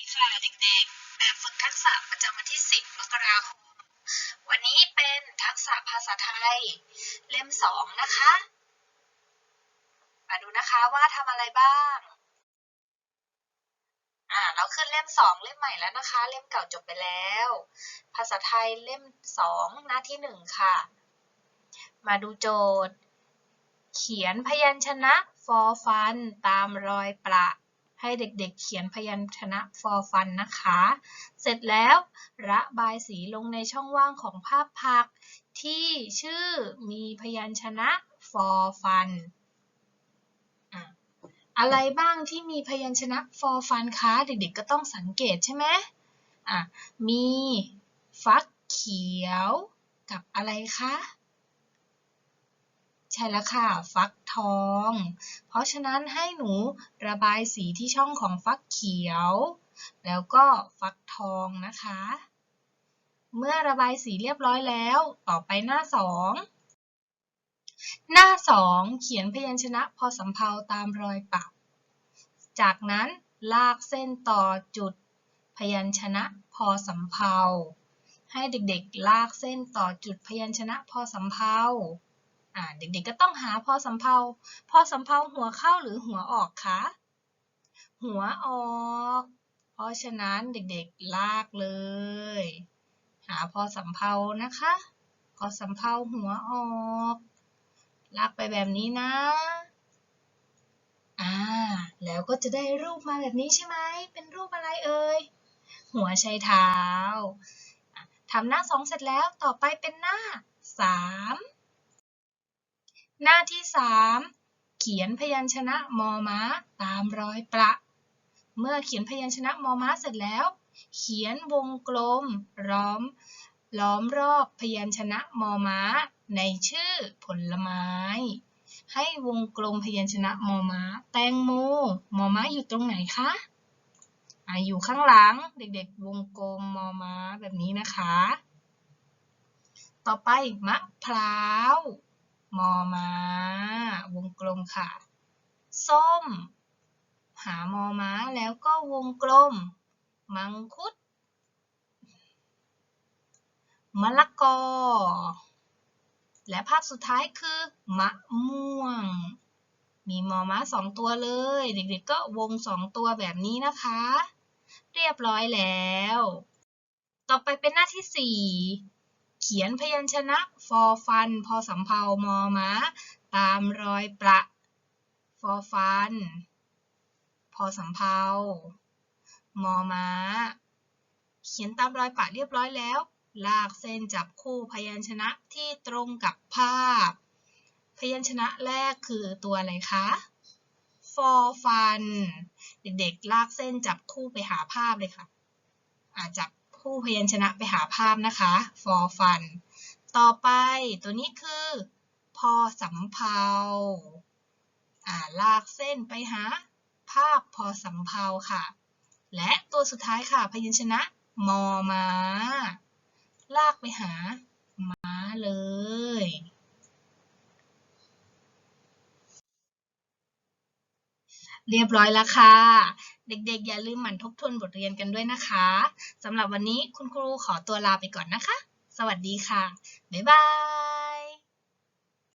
ีค่ะเด็กๆแบบฝึกทักษะประจำวันที่ 10 มกราคม วันนี้เป็นทักษะภาษาไทย เล่ม 2 นะคะ มาดูนะคะว่าทำอะไรบ้าง อ่า เราขึ้นเล่ม 2 เล่มใหม่แล้วนะคะ เล่มเก่าจบไปแล้ว ภาษาไทยเล่ม 2 หน้าที่ 1 ค่ะ มาดูโจทย์ เขียนพยัญชนะฟอฟัน ตามรอยประ ให้เด็กๆ เขียนพยัญชนะฟอฟันนะคะ เสร็จแล้วระบายสีลงในช่องว่างของภาพผัก ที่ชื่อมีพยัญชนะฟอฟันอะไรบ้างที่มีพยัญชนะฟอฟันคะเด็กๆ ก็ต้องสังเกตใช่ไหมอะมีฟักเขียวกับอะไรคะ ใช่แล้วค่ะ ฟักทอง เพราะฉะนั้นให้หนูระบายสีที่ช่องของฟักเขียว แล้วก็ฟักทองนะคะ เมื่อระบายสีเรียบร้อยแล้ว ต่อไปหน้าสองหน้าสองเขียนพยัญชนะพอสำเพาตามรอยปักจากนั้นลากเส้นต่อจุด พยัญชนะพอสำเพาให้เด็กๆ ลากเส้นต่อจุดพยัญชนะพอสำเพาอ่า เด็กๆก็ต้องหาพอสำเพาพอสำเพาหัวเข้าหรือหัวออกคะหัวออก เพราะฉะนั้นเด็กๆลากเลย หาพอสำเพานะคะ พอสำเพาหัวออก ลากไปแบบนี้นะอ่าแล้วก็จะได้รูปมาแบบนี้ใช่ไหมเป็นรูปอะไรเอ่ยหัวใช้เท้าทำหน้าสองเสร็จแล้วต่อไปเป็นหน้าสาม หน้าที่สามเขียนพยัญชนะมอม้าตามรอยประ เมื่อเขียนพยัญชนะมอม้าเสร็จแล้ว เขียนวงกลมล้อม ล้อมรอบพยัญชนะมอม้า ในชื่อผลไม้ ให้วงกลมพยัญชนะมอม้า แตงโมมอม้าอยู่ตรงไหนคะอะอยู่ข้างหลังเด็กๆ วงกลมมอม้าแบบนี้นะคะ ต่อไปมะพร้าว มอม้าวงกลมค่ะ ส้ม หามอม้าแล้วก็วงกลม มังคุด มะละกอ และภาพสุดท้ายคือ มะม่วง มีมอม้าสองตัวเลย เด็กๆก็วงสองตัวแบบนี้นะคะ เรียบร้อยแล้ว ต่อไปเป็นหน้าที่สี่ เขียนพยัญชนะฟอฟัน พอสำเพามอม้า ตามรอยประฟอฟัน พอสำเพามอม้า เขียนตามรอยประเรียบร้อยแล้ว ลากเส้นจับคู่พยัญชนะที่ตรงกับภาพ พยัญชนะแรกคือตัวอะไรคะฟอฟัน เด็กๆลากเส้นจับคู่ไปหาภาพเลยค่ะอาจับ คู่พยัญชนะไปหาภาพนะคะ for fun ต่อไปตัวนี้คือ พอสำเพาอ่าลากเส้นไปหาภาพพอสำเพาค่ะ และตัวสุดท้ายค่ะ พยัญชนะ มอม้า ลากไปหา ม้าเลย เรียบร้อยแล้วค่ะ เด็กๆ อย่าลืมหมั่นทบทวนบทเรียนกันด้วยนะคะสำหรับวันนี้คุณครูขอตัวลาไปก่อนนะคะ สวัสดีค่ะ บ๊ายบาย